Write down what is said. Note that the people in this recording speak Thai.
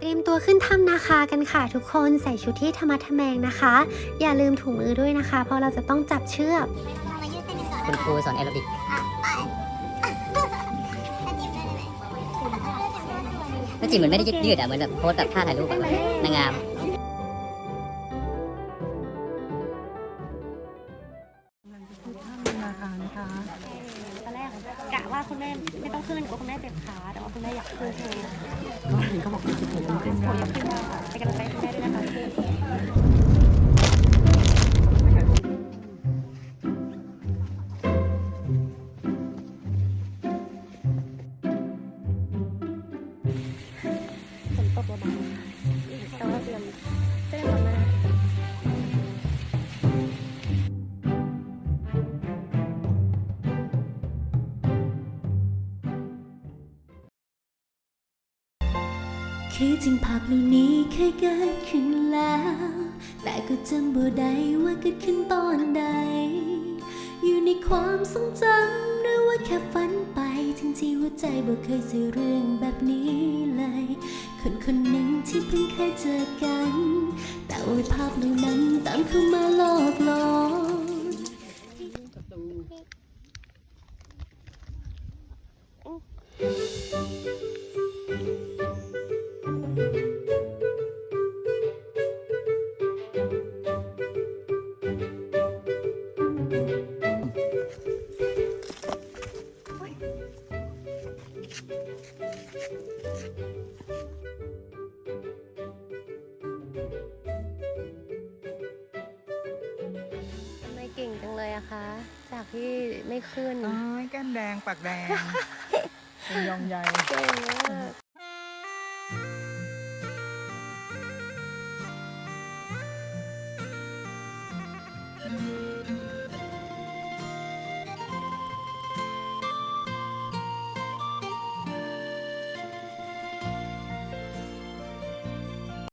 เตรียมตัวขึ้นถ้ำนาคากันค่ะ ทุกคนใส่ชุดที่ธรรมะทะแมงนะคะ อย่าลืมถุงมือด้วยนะคะ เพราะเราจะต้องจับเชือกเรามายืดเส้นกันก่อนคุณครูสอนแอโรบิกอะไปถ้าจิ้มได้ไหมแล้วจิมเหมือนไม่ได้ยืดยืดอะเหมือนแบบโพสแบบท่าถ่ายรูปอะนางงามนาคานะคะตอนแรกกะว่าคุณแม่ไม่ต้องขึ้นกลัวคุณแม่เจ็บขาแต่ว่า คุณแม่อยากขึ้นใช่ไหมก็เห็นเขาบอกว่าจะผมขึ้นโอ้ได้ยอยากขึ้นมากค่ะไปกันไปคุณแม่ด้วยนะคะฝนตกเบาๆค่ะแต่ว่าเตรียมเต้นก่อนนะคือจริงภาพเหล่านี้เคยเกิดขึ้นแล้ว แต่ก็จำบ่ได้ว่าเกิดขึ้นตอนใด อยู่ในความทรงจำหรือว่าแค่ฝันไปทั้งที่หัวใจบ่เคยสื่อเรื่องแบบนี้เลย คนคนหนึ่งที่เพิ่งเคยเจอกัน แต่ว่าภาพเหล่านั้นตามเข้ามาหลอก ทำไมเก่งจังเลยอะคะ จากที่ไม่ขึ้น น้อยแก้มแดงปากแดง เป็นยองใย เก่งมาก